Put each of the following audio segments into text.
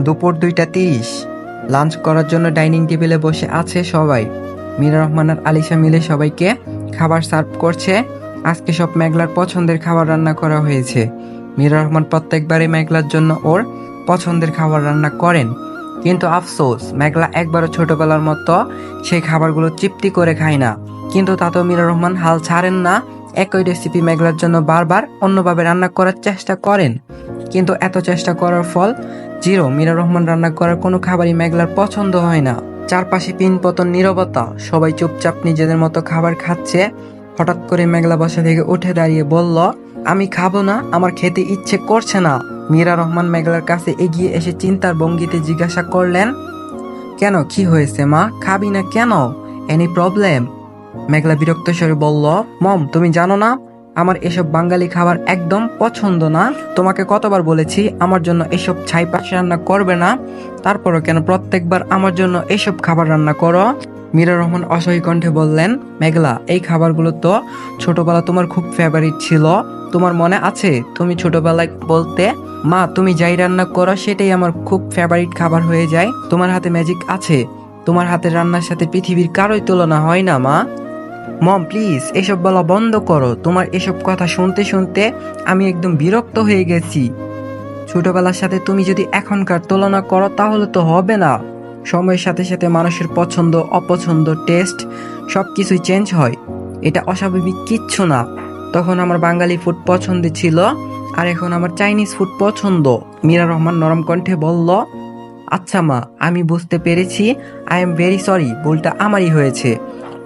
দুপুর দুইটা তিরিশ। লাঞ্চ করার জন্য ডাইনিং টেবিলে বসে আছে সবাই। মীরা রহমান আর আলিশা মিলে সবাইকে খাবার সার্ভ করছে। আজকে সব মেঘলার পছন্দের খাবার রান্না করা হয়েছে। মীরা রহমান প্রত্যেকবারই মেঘলার জন্য ওর পছন্দের খাবার রান্না করেন। কিন্তু আফসোস, মেঘলা একবারও ছোটবেলার মতো সেই খাবারগুলো তৃপ্তি করে খায় না। কিন্তু তাতেও মীরা রহমান হাল ছাড়েন না। একই রেসিপি মেঘলার জন্য বারবার অন্যভাবে রান্না করার চেষ্টা করেন। কিন্তু এত চেষ্টা করার ফল, জিরো মীরা রহমান রান্না করার কোনো খাবারই মেঘলার পছন্দ হয় না। চারপাশে পিন পতন নীরবতা, সবাই চুপচাপ নিজেদের মতো খাবার খাচ্ছে। হঠাৎ করে মেঘলা বসা থেকে উঠে দাঁড়িয়ে বলল, আমি খাব না, আমার খেতে ইচ্ছে করছে না। মীরা রহমান মেঘলার কাছে এগিয়ে এসে চিন্তার ভঙ্গিতে জিজ্ঞাসা করলেন, কেন, কি হয়েছে মা? খাবি না কেন? এনি প্রবলেম মেঘলা বিরক্ত স্বরে বলল, মম, তুমি জানো না, আমার এসব বাঙালি খাবার একদম পছন্দ না। তোমাকে কতবার বলেছি, আমার জন্য এসব ছাই পাশ রান্না করবে না। তারপরও কেন প্রত্যেকবার আমার জন্য এসব খাবার রান্না করো? মীরা রহমান অসহায় কণ্ঠে বললেন, মেঘলা, এই খাবারগুলো তো ছোটবেলা তোমার খুব ফেভারিট ছিল। তোমার মনে আছে, তুমি ছোটবেলায় বলতে, মা, তুমি যাই রান্না করো, সেটাই আমার খুব ফেভারিট খাবার হয়ে যায়। তোমার হাতে ম্যাজিক আছে। তোমার হাতের রান্নার সাথে পৃথিবীর কারোই তুলনা হয় না, মা মম প্লিজ এসব বলা বন্ধ করো। তোমার এসব কথা শুনতে শুনতে আমি একদম বিরক্ত হয়ে গেছি। ছোটবেলার সাথে তুমি যদি এখনকার তুলনা করো, তাহলে তো হবে না। সময়ের সাথে সাথে মানুষের পছন্দ, অপছন্দ টেস্ট সব কিছুই চেঞ্জ হয়। এটা অস্বাভাবিক কিচ্ছু না। তখন আমার বাঙালি ফুড পছন্দ ছিল, আর এখন আমার চাইনিজ ফুড পছন্দ। মীরা রহমান নরম কণ্ঠে বলল আচ্ছা মা, আমি বুঝতে পেরেছি। আই এম ভেরি সরি ভুলটা আমারই হয়েছে।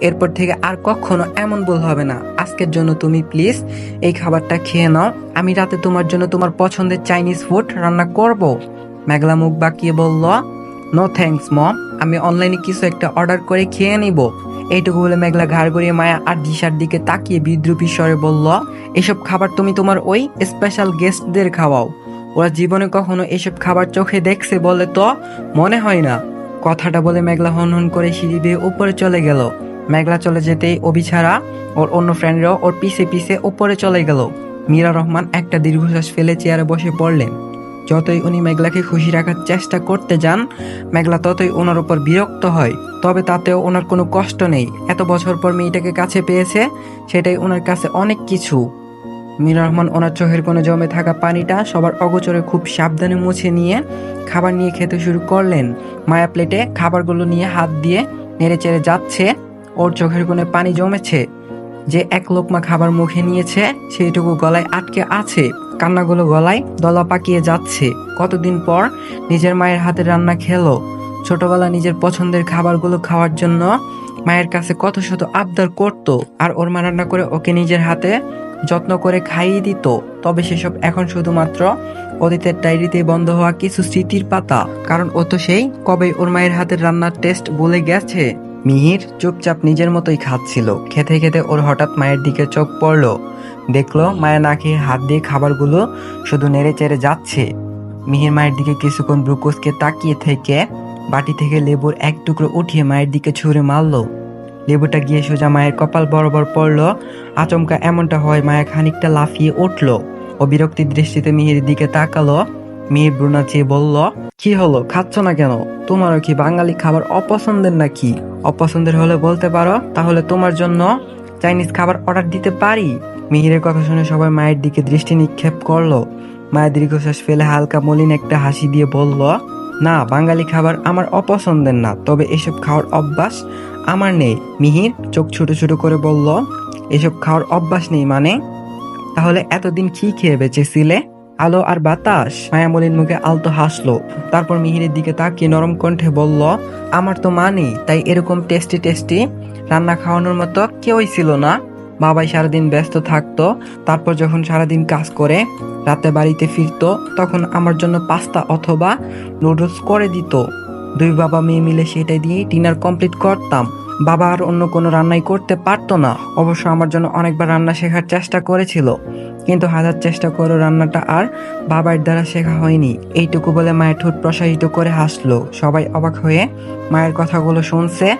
এরপর থেকে আর কখনো এমন ভুল হবে না। আজকের জন্য তুমি প্লিজ এই খাবারটা খেয়ে নাও। আমি রাতে তোমার জন্য তোমার পছন্দের চাইনিজ ফুড রান্না করব। মেঘলা মুখ বাকিয়ে বলল নো থ্যাঙ্কস মম আমি অনলাইনে কিছু একটা অর্ডার করে খেয়ে নিব। এইটুকু বলে মেঘলা ঘাড় গড়িয়ে মায়া আর দিশার দিকে তাকিয়ে বিদ্রুপী স্বরে বলল, এসব খাবার তুমি তোমার ওই স্পেশাল গেস্টদের খাওয়াও। ওরা জীবনে কখনো এসব খাবার চোখে দেখছে বলে তো মনে হয় না। কথাটা বলে মেঘলা হন হন করে সিঁড়ি দিয়ে উপরে চলে গেল। মেঘলা চলে যেতেই অভি ছাড়া ওর অন্য ফ্রেন্ডরাও ওর পিছে পিছে উপরে চলে গেল। মীরা রহমান একটা দীর্ঘশ্বাস ফেলে চেয়ারে বসে পড়লেন। যতই উনি মেঘলাকে খুশি রাখার চেষ্টা করতে যান, মেঘলা ততই ওনার উপর বিরক্ত হয়। তবে তাতেও ওনার কোনো কষ্ট নেই। এত বছর পর মেয়েটাকে কাছে পেয়েছে, সেটাই ওনার কাছে অনেক কিছু। মীর রহমান ওনার চোখের কোণে জমে থাকা পানিটা সবার অগোচরে খুব সাবধানে মুছে নিয়ে খাবার নিয়ে খেতে শুরু করলেন। মায়া প্লেটে খাবারগুলো নিয়ে হাত দিয়ে নেড়ে চেড়ে যাচ্ছে। ওর চোখের কোণে পানি জমেছে। যে এক লোকমা খাবার মুখে নিয়েছে, সেইটুকু গলায় আটকে আছে। কান্নাগুলো গলায় দলা পাকিয়ে যাচ্ছে। কতদিন পর নিজের মায়ের হাতের রান্না খেলো। ছোটবেলা নিজের পছন্দের খাবারগুলো খাওয়ার জন্য মায়ের কাছে কত শত আবদার করত আর ওর মা রান্না করে ওকে নিজের হাতে যত্ন করে খাইয়ে দিত। তবে সেসব এখন শুধুমাত্র অতীতের ডায়েরিতে বন্ধ হওয়া কিছু স্মৃতির পাতা। কারণ ও তো সেই কবে ওর মায়ের হাতের রান্নার টেস্ট বলে গেছে। মিহির চুপচাপ নিজের মতোই খাচ্ছিল। খেতে খেতে ওর হঠাৎ মায়ের দিকে চোখ পড়ল। দেখল মায়া না খেয়ে হাত দিয়ে খাবারগুলো শুধু নেড়ে চেড়ে যাচ্ছে। মিহির মায়ের দিকে কিছুক্ষণ ব্রুকোসকে তাকিয়ে থেকে বাটি থেকে লেবুর এক টুকরো উঠিয়ে মায়ের দিকে ছুঁড়ে মারলো। লেবুটা গিয়ে সোজা মায়ের কপাল বরাবর পড়ল। আচমকা এমনটা হয় মায়া খানিকটা লাফিয়ে উঠল। ও বিরক্তির দৃষ্টিতে মিহির দিকে তাকালো। মিহির ব্রুনা চেয়ে বলল, কি হলো? খাচ্ছ না কেন? তোমারও কি বাঙালি খাবার অপছন্দের নাকি? অপছন্দের হলে বলতে পারো, তাহলে তোমার জন্য চাইনিজ খাবার অর্ডার দিতে পারি? মিহিরের কথা শুনে সবাই মায়ের দিকে দৃষ্টি নিক্ষেপ করল। মায়ের দীর্ঘশ্বাস ফেলে হালকা মলিন একটা হাসি দিয়ে বলল, না, বাঙালি খাবার আমার অপছন্দের না, তবে এসব খাওয়ার অভ্যাস আমার নেই। মিহির চোখ ছোট ছোট করে বলল, এসব খাওয়ার অভ্যাস নেই মানে? তাহলে এতদিন কি খেয়ে বেঁচেছিলে? আলো আর বাতাস। মায়ামলিন মুখে আলতো হাসলো। তারপর মিহিরের দিকে তাকিয়ে নরম কণ্ঠে বলল, আমার তো মা নেই তাই এরকম টেস্টি টেস্টি রান্না খাওয়ানোর মতো কেউই ছিল না। বাবাই সারাদিন ব্যস্ত থাকতো, তারপর যখন সারাদিন কাজ করে, রাতে বাড়িতে ফিরতো, তখন আমার জন্য পাস্তা অথবা নুডলস করে দিত। দুই বাবা মেয়ে মিলে সেটাই দিয়ে ডিনার কমপ্লিট করতাম। বাবা আর অন্য কোনো রান্নাই করতে পারতো না। অবশ্য আমার জন্য অনেকবার রান্না শেখার চেষ্টা করেছিল। কিন্তু হাজার চেষ্টা করে রান্নাটা আর বাবার দ্বারা শেখা হয়নি। এইটুকু বলে মায়ের ঠোঁট প্রসারিত করে হাসলো। সবাই অবাক হয়ে মায়ের কথাগুলো শুনছে।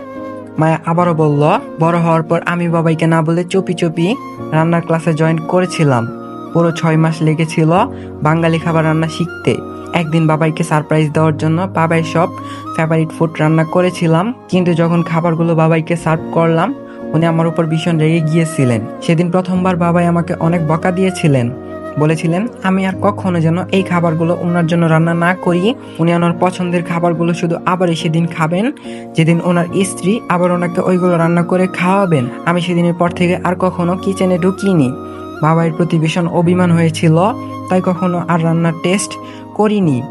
মায়া আবারও বলল, বড় হওয়ার পর আমি বাবাইকে না বলে চুপি চুপি রান্নার ক্লাসে জয়েন করেছিলাম। পুরো ছয় মাস লেগেছিল বাঙালি খাবার রান্না শিখতে। একদিন বাবাইকে সারপ্রাইজ দেওয়ার জন্য বাবাই সব ফেভারিট ফুড রান্না করেছিলাম। কিন্তু যখন খাবারগুলো বাবাইকে সার্ভ করলাম, উনি আমার উপর ভীষণ রেগে গিয়েছিলেন। সেদিন প্রথমবার বাবাই আমাকে অনেক বকা দিয়েছিলেন। বলেছিলেন, আমি আর কখনো যেন এই খাবারগুলো ওনার জন্য রান্না না করি। উনি ওনার পছন্দের খাবারগুলো শুধু আবার সেদিন খাবেন। যেদিন ওনার স্ত্রী আবার ওনাকে ওইগুলো রান্না করে খাওয়াবেন। আমি সেদিনের পর থেকে আর কখনো কিচেনে ঢুকিনি। বাবাইয়ের প্রতি ভীষণ অভিমান হয়েছিল। তাই কখনো আর রান্নার টেস্ট করিনি।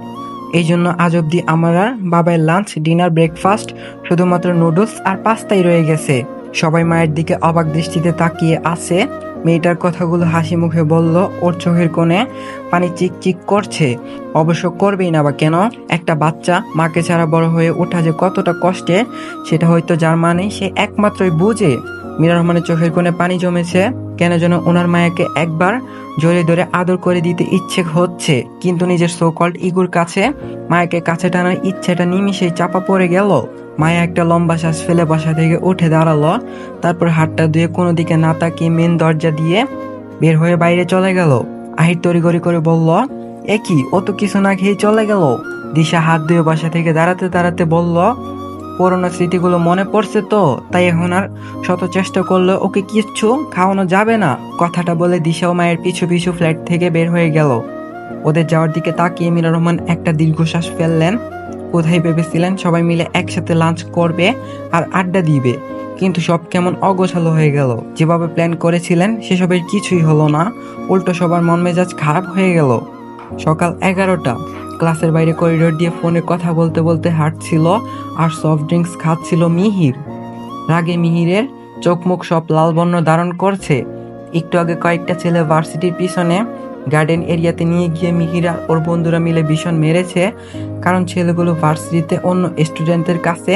এই জন্য আজ অব্দি আমার আর বাবার লাঞ্চ ডিনার ব্রেকফাস্ট শুধুমাত্র নুডলস আর পাস্তাই রয়ে গেছে। সবাই মায়ের দিকে অবাক দৃষ্টিতে তাকিয়ে আছে। মেয়েটার কথাগুলো হাসি মুখে বলল, ওর চোখের কোণে পানি চিক চিক করছে। অবশ্য করবেই না বা কেন? একটা বাচ্চা মাকে ছাড়া বড় হয়ে ওঠা যে কতটা কষ্টে, সেটা হয়তো যার মানে সে একমাত্রই বুঝে। মীরা রহমানের চোখের কোণে পানি জমেছে। কেন যেন ওনার মায়াকে একবার জোরে ধরে আদর করে দিতে ইচ্ছে হচ্ছে। কিন্তু নিজের সোকল্ড ইগুর কাছে, মায়াকে কাছে টানার ইচ্ছেটা নিমিশেই চাপা পড়ে গেল। মায়া একটা লম্বা শ্বাস ফেলে বসা থেকে উঠে দাঁড়াল। তারপর হাতটা ধুয়ে কোনো দিকে না তাকিয়ে মেন দরজা দিয়ে বের হয়ে বাইরে চলে গেল। আহির তড়িগড়ি করে বলল, এ কি? ও কিছু না খেয়ে চলে গেল? দিশা হাত ধুয়ে বাসা থেকে দাঁড়াতে দাঁড়াতে বলল পুরোনো স্মৃতিগুলো মনে পড়ছে তো, তাই এখন আর শত চেষ্টা করলে ওকে কিচ্ছু খাওয়ানো যাবে না। কথাটা বলে দিশা ও মায়ের পিছু পিছু ফ্ল্যাট থেকে বের হয়ে গেল। ওদের যাওয়ার দিকে তাকিয়ে মিরা রহমান একটা দীর্ঘশ্বাস ফেললেন। কোথায় ভেবেছিলেন সবাই মিলে একসাথে লাঞ্চ করবে আর আড্ডা দিবে? কিন্তু সব কেমন অগোছালো হয়ে গেল। যেভাবে প্ল্যান করেছিলেন সেসবের কিছুই হলো না। উল্টো সবার মন মেজাজ খারাপ হয়ে গেল। সকাল এগারোটা। ক্লাসের বাইরে করিডোর দিয়ে ফোনে কথা বলতে বলতে হাঁটছিল আর সফট ড্রিঙ্কস খাচ্ছিল মিহির। রাগে মিহিরের চোখ মুখ সব লাল বর্ণ ধারণ করছে। একটু আগে কয়েকটা ছেলে ভার্সিটির পিছনে গার্ডেন এরিয়াতে নিয়ে গিয়ে মিহিরা ওর বন্ধুরা মিলে ভীষণ মেরেছে, কারণ ছেলেগুলো ভার্সিটিতে অন্য স্টুডেন্টদের কাছে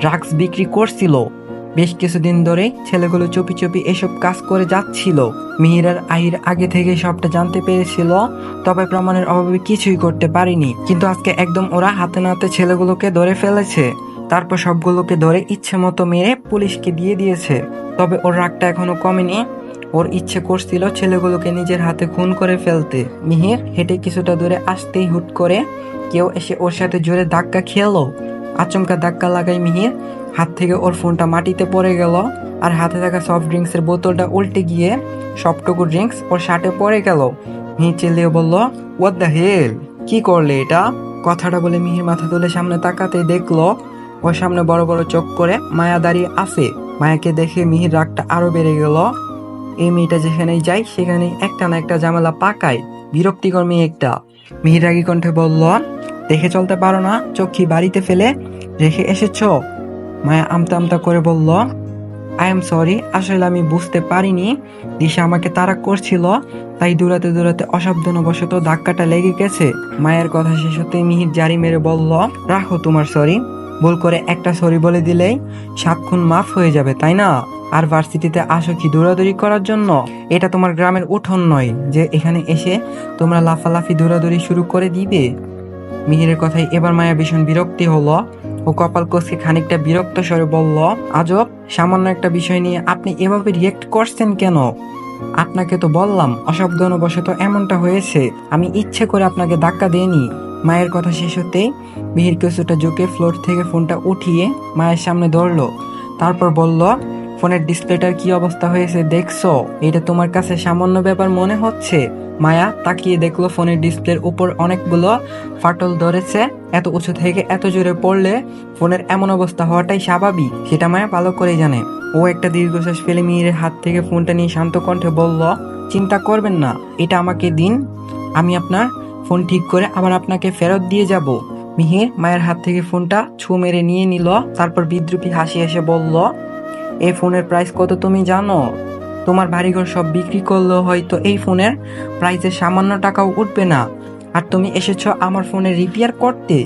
ড্রাগস বিক্রি করছিল। বেশ কিছুদিন ধরে ছেলেগুলো চুপি চুপি এসব কাজ করে যাচ্ছিল। মিহিরার আহির আগে থেকে সবটা জানতে পেরেছিল, তবে প্রমাণের অভাবে কিছুই করতে পারিনি। কিন্তু আজকে একদম ওরা হাতে নাতে ছেলেগুলোকে ধরে ফেলেছে। তারপর সবগুলোকে ধরে ইচ্ছে মতো মেরে পুলিশকে দিয়ে দিয়েছে। তবে ওর রাগটা এখনও কমেনি। ওর ইচ্ছে করছিল ছেলেগুলোকে নিজের হাতে খুন করে ফেলতে। মিহির হেঁটে কিছুটা দূরে আসতেই হুট করে কেউ এসে ওর সাথে জোরে ধাক্কা খেলো। আচমকা ধাক্কা লাগাই মিহির। হাত থেকে ওর ফোনটা মাটিতে পড়ে গেল আর হাতে থাকা সফট ড্রিঙ্কসের বোতলটা উল্টে গিয়ে সবটুকু ড্রিঙ্কস ওর শার্টে পড়ে গেল। মিহির চেলিয়ে বলল ওয়াট দ্য হেল কি করলে এটা? কথাটা বলে মিহির মাথা তুলে সামনে তাকাতে দেখল, ওর সামনে বড় বড় চোখ করে মায়া দাঁড়িয়ে আছে। মায়াকে দেখে মিহির রাগটা আরও বেড়ে গেল। এই মেয়েটা যেখানেই যায়, সেখানেই একটা না একটা ঝামেলা পাকায়। বিরক্তিকর মেয়ে একটা। মিহির রাগী কণ্ঠে বলল দেখে চলতে পারো না চোখি বাড়িতে ফেলে রেখে এসেছ। মায়া আমতা আমতা করে বলল আই এম সরি আসলে আমি বুঝতে পারিনি। দিশা আমাকে তারা করছিল, তাই দৌড়াতে দৌড়াতে অসাবধানবশত ধাক্কাটা লেগে গেছে। মায়ের কথা শেষ হতে মিহির জারি মেরে বলল, রাখো তোমার সরি ভুল করে একটা সরি বলে দিলেই সাত খুন মাফ হয়ে যাবে, তাই না? আর ভার্সিটিতে আসো কি দৌড়াদৌড়ি করার জন্য? এটা তোমার গ্রামের উঠোন নয় যে এখানে এসে তোমরা লাফালাফি দৌড়াদৌড়ি শুরু করে দিবে। মিহিরের কথায় এবার মায়া ভীষণ বিরক্তি হলো ও কপাল কোচকে খানিকটা বিরক্ত স্বরে বলল, আজব, সামান্য একটা বিষয় নিয়ে আপনি এভাবে রিয়েক্ট করছেন কেন? আপনাকে তো বললাম, অসাবধানবশত এমনটা হয়েছে। আমি ইচ্ছে করে আপনাকে ধাক্কা দেইনি। মায়ের কথা শেষ হতেই মিহির কিছুটা ঝুঁকে ফ্লোর থেকে ফোনটা উঠিয়ে মায়ের সামনে ধরলো। তারপর বলল, ফোনের ডিসপ্লেটার কি অবস্থা হয়েছে দেখছ? এটা তোমার কাছে সামান্য ব্যাপার মনে হচ্ছে? মায়া তাকিয়ে দেখল ফোনের ডিসপ্লের উপর অনেকগুলো ফাটল ধরেছে। এত উঁচু থেকে এত জোরে পড়লে ফোনের এমন অবস্থা হওয়াটাই স্বাভাবিক, সেটা মায়া ভালো করেই জানে। ও একটা দীর্ঘশ্বাস ফেলে মেয়ের হাত থেকে ফোনটা নিয়ে শান্ত কণ্ঠে বলল, চিন্তা করবেন না, এটা আমাকে দিন। আমি আপনার ফোন ঠিক করে আবার আপনাকে ফেরত দিয়ে যাব। মিহির মায়ের হাত থেকে ফোনটা ছু মেরে নিয়ে নিল, তারপর বিদ্রুপী হাসি এসে বলল এই ফোনের প্রাইস কত তুমি জানো? তোমার বাড়িঘর সব বিক্রি করলেও হয়তো এই ফোনের প্রাইসে সামান্য টাকাও উঠবে না। আর তুমি এসেছ আমার ফোনে রিপেয়ার করতে।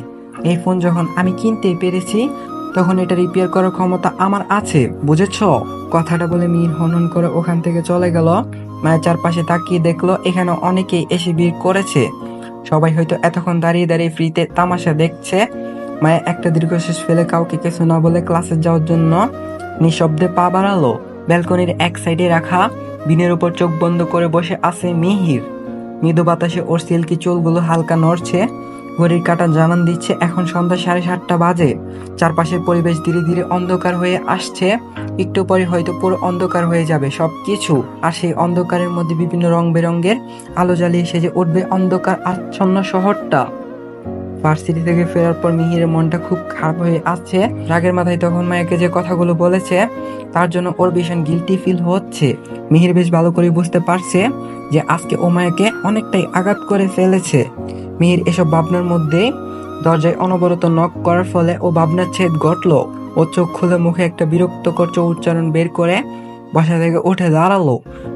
এই ফোন যখন আমি কিনতে পেরেছি, তখন এটা রিপেয়ার করার ক্ষমতা আমার আছে, বুঝেছ? কথাটা বলে মির হনন করে ওখান থেকে চলে গেল। মায়ের চারপাশে তাকিয়ে দেখল, এখানে অনেকেই এসে ভিড় করেছে। সবাই হয়তো এতক্ষণ দাঁড়িয়ে দাঁড়িয়ে ফ্রিতে তামাশা দেখছে। মায়ের একটা দীর্ঘশ্বাস ফেলে কাউকে কিছু না বলে ক্লাসে যাওয়ার জন্য নিঃশব্দে পা বাড়ালো। ব্যালকনির এক সাইডে রাখা বিনের উপর চোখ বন্ধ করে বসে আছে মিহির। মৃদু বাতাসে ওর সিল্কি চুলগুলো হালকা নড়ছে। ঘড়ির কাঁটা জানান দিচ্ছে, এখন সন্ধ্যা সাড়ে সাতটা বাজে। চারপাশের পরিবেশ ধীরে ধীরে অন্ধকার হয়ে আসছে। একটু পরে হয়তো পুরো অন্ধকার হয়ে যাবে সব কিছু আর সেই অন্ধকারের মধ্যে বিভিন্ন রং বেরঙের আলো জ্বালিয়ে সেজে উঠবে অন্ধকার আচ্ছন্ন শহরটা। ভার্সিটি থেকে ফেরার পর মিহিরের মনটা খুব খারাপ হয়ে আছে। রাগের মাথায় তখন মায়াকে যে কথাগুলো বলেছে, তার জন্য ওর ভীষণ গিলটি ফিল হচ্ছে। মিহির বেশ ভালো করে বুঝতে পারছে যে আজকে ও মায়াকে অনেকটাই আঘাত করে ফেলেছে। মিহির এসব ভাবনার মধ্যে দরজায় অনবরত নক করার ফলে ও ভাবনার ছেদ ঘটল। ও চোখ খুলে মুখে একটা বিরক্তকর উচ্চারণ বের করে বাসা থেকে উঠে দাঁড়াল।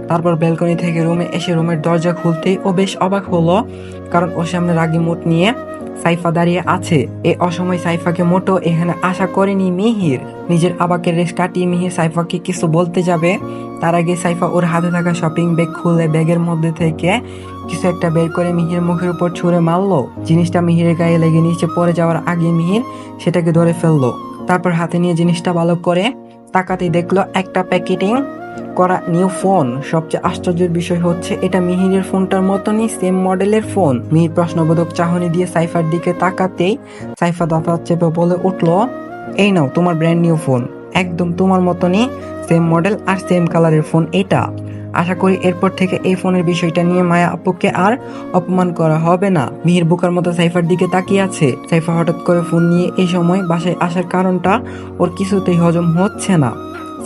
তারপর ব্যালকনি থেকে রুমে এসে রুমের দরজা খুলতেই ও বেশ অবাক হলো, কারণ ওর সামনে রাগি মুট নিয়ে সাইফা দাঁড়িয়ে আছে। এ অসময় সাইফাকে মোটো, এখানে আশা করেনি মিহির। নিজের আবাকের রেস কাটিয়ে মিহির সাইফাকে কিছু বলতে যাবে। তার আগে সাইফা ওর হাতে থাকা শপিং ব্যাগ খুলে ব্যাগের মধ্যে থেকে কিছু একটা বের করে মিহির মুখের উপর ছুঁড়ে মারলো। জিনিসটা মিহিরের গায়ে লেগে নিচে পড়ে যাওয়ার আগে মিহির সেটাকে ধরে ফেলল। তারপর হাতে নিয়ে জিনিসটা ভালো করে তাকাতেই দেখল একটা প্যাকেটিং করা নিউ ফোন সবচেয়ে আশ্চর্যের বিষয় হচ্ছে, এটা মিহিরের ফোনটার মতনই সেম মডেলের ফোন মিহির প্রশ্নবোধক চাহনি দিয়ে সাইফার দিকে তাকাতেই সাইফা দাঁতা চেপে বলে উঠল, এই নাও, তোমার ব্র্যান্ড নিউ ফোন একদম তোমার মতনই সেম মডেল আর সেম কালারের ফোন এটা। আশা করি এরপর থেকে এই ফোনের বিষয়টা নিয়ে মায়া আপুকে আর অপমান করা হবে না। মিহির বুকার মতো সাইফার দিকে তাকিয়ে আছে। সাইফা হঠাৎ করে ফোন নিয়ে এই সময় বাসায় আসার কারণটা ওর কিছুতেই হজম হচ্ছে না।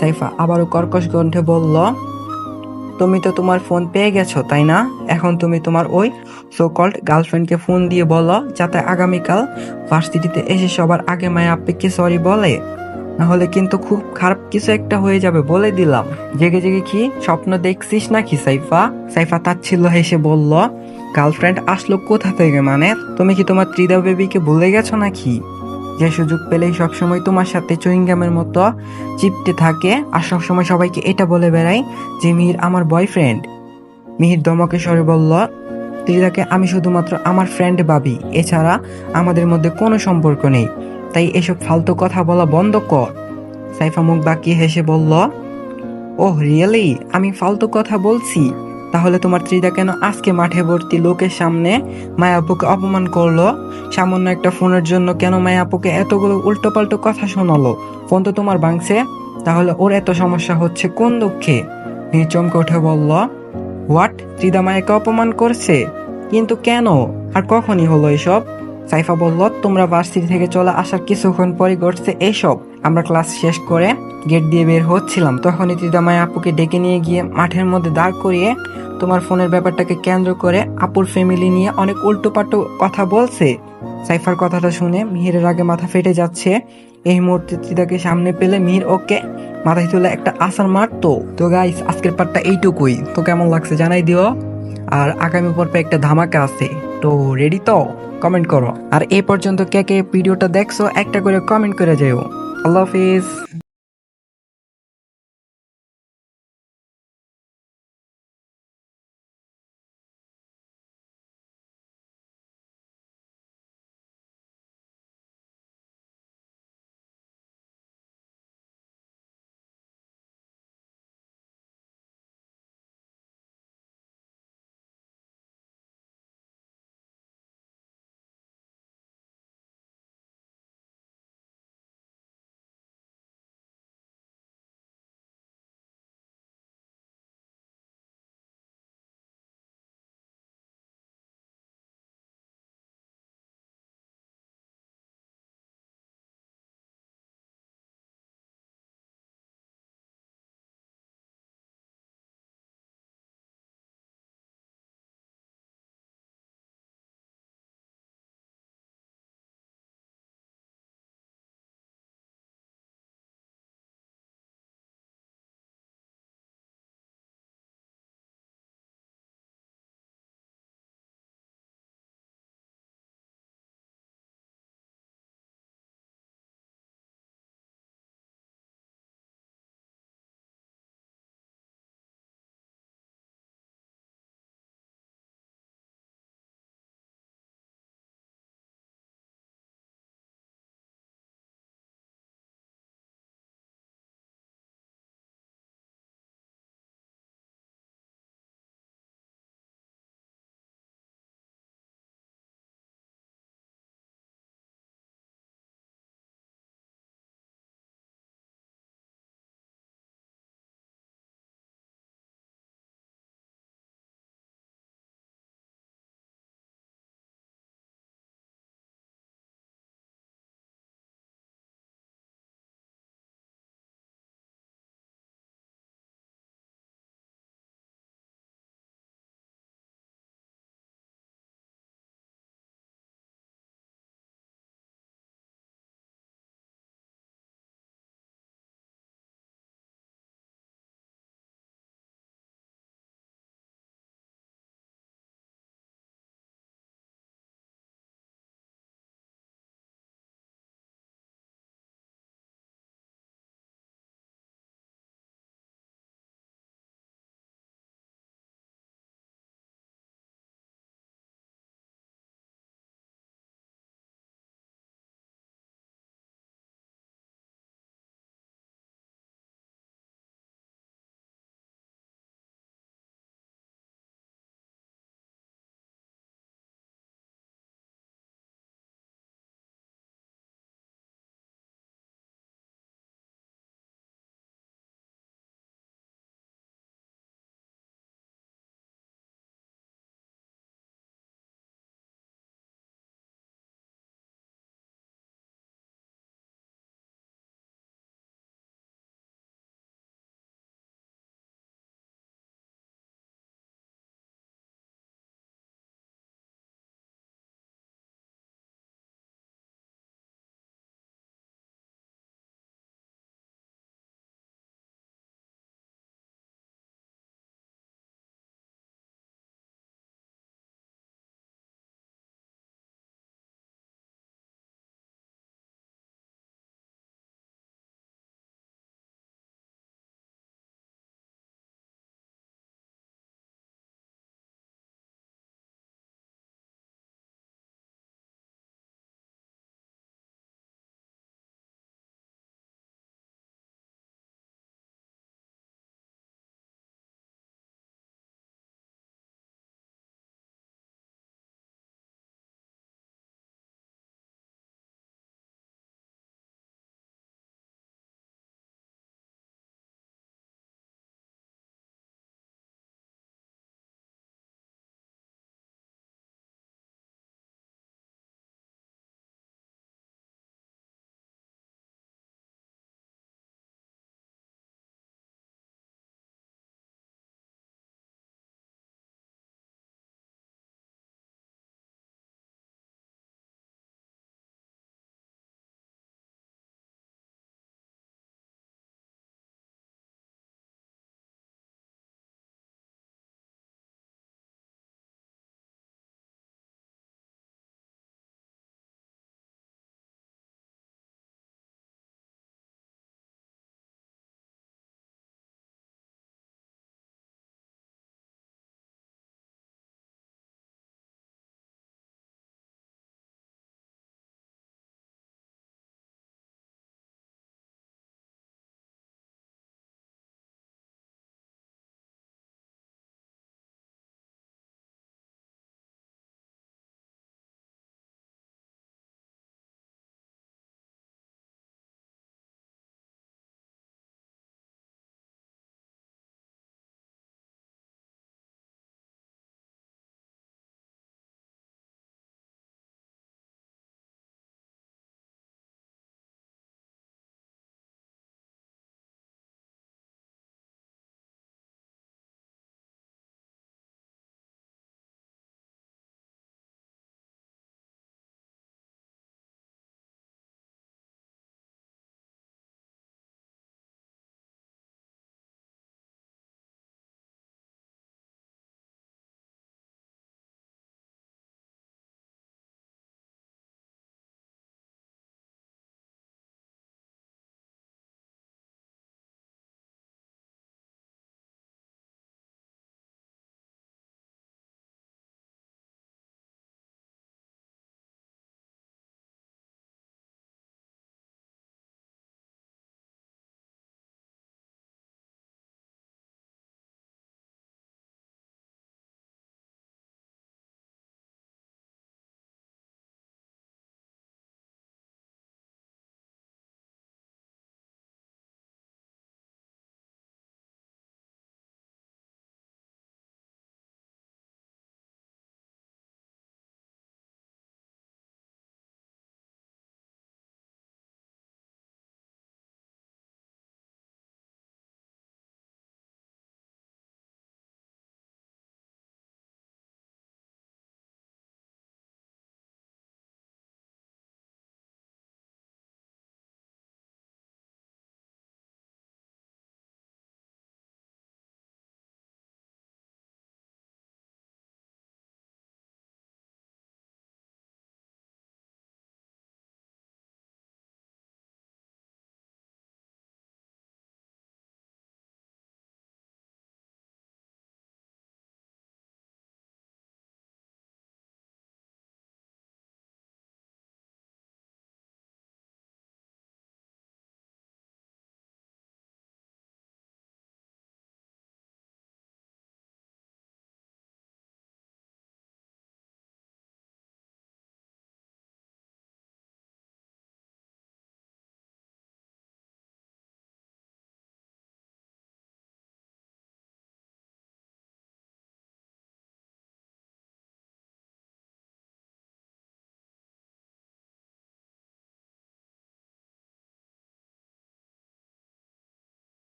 সাইফা আবারও কর্কশ কণ্ঠে বলল, তুমি তো তোমার ফোন পেয়ে গেছো, তাই না? এখন তুমি তোমার ওই সো কল্ড গার্লফ্রেন্ডকে ফোন দিয়ে বলো, যাতে আগামীকাল ভার্সিটিতে এসে সবার আগে মায়া আপ্পিকে সরি বলে। না হলে কিন্তু খুব খারাপ কিছু একটা হয়ে যাবে বলে দিলাম। জেগে জেগে কি স্বপ্ন দেখছিস নাকি সাইফা? সাইফা তাচ্ছিল্য হেসে বলল গার্লফ্রেন্ড আসলো কোথা থেকে মানে? তুমি কি তোমার ত্রিদা বেবিকে ভুলে গেছো নাকি? যে সুযোগ পেলেই সবসময় তোমার সাথে চুইংগামের মতো চিপতে থাকে। আর সবসময় সবাইকে এটা বলে বেড়াই যে, মিহির আমার বয়ফ্রেন্ড মিহির দমকে স্বরে বলল ত্রিদাকে আমি শুধুমাত্র আমার ফ্রেন্ড ভাবি। এছাড়া আমাদের মধ্যে কোনো সম্পর্ক নেই। তাই এসব ফালতু কথা বলা বন্ধ কর। সাইফা মুখ বাকিয়ে হেসে বলল, ওহ, রিয়েলি? আমি ফালতু কথা বলছি? তাহলে তোমার ত্রিদা কেন আজকে মাঠে ভর্তি লোকের সামনে মায়াপুকে অপমান করল? সামান্য একটা ফোনের জন্য কেন মায়াপুকে এতগুলো উল্টোপাল্টো কথা শোনালো? ফোন তো তোমার ভাঙছে। তাহলে ওর এত সমস্যা হচ্ছে কোন দুঃখে? মিহির চমকে উঠে বলল, হোয়াট? ত্রিদা মায়াকে অপমান করছে? কিন্তু কেন? আর কখনই হলো এসব? সাইফা বলল, তোমরা ভার্সিটি থেকে চলে আসার কিছুক্ষণ পরে ঘটছে এসব। আমরা ক্লাস শেষ করে গেট দিয়ে বের হচ্ছিলাম। তখনই ত্রিদামায় আপুকে ডেকে নিয়ে গিয়ে মাঠের মধ্যে দাঁড় করিয়ে তোমার ফোনের ব্যাপারটাকে কেন্দ্র করে আপুর ফ্যামিলি নিয়ে অনেক উল্টোপাল্টো কথা বলছে। সাইফার কথাটা শুনে মিহিরের আগে মাথা ফেটে যাচ্ছে। এই মুহূর্তে ত্রিদাকে সামনে পেলে মিহির, ওকে, মাথায় তুলে একটা আসার মারতো তো। গাইস আজকের পার্টটা এইটুকুই। তো কেমন লাগছে জানাই দিও। আর আগামী পর্বে একটা ধামাকা আছে। তো রেডি তো? কমেন্ট করো। আর এই পর্যন্ত কে কে ভিডিওটা দেখছ, একটা করে কমেন্ট করে যেও। আল্লাহ হাফিজ।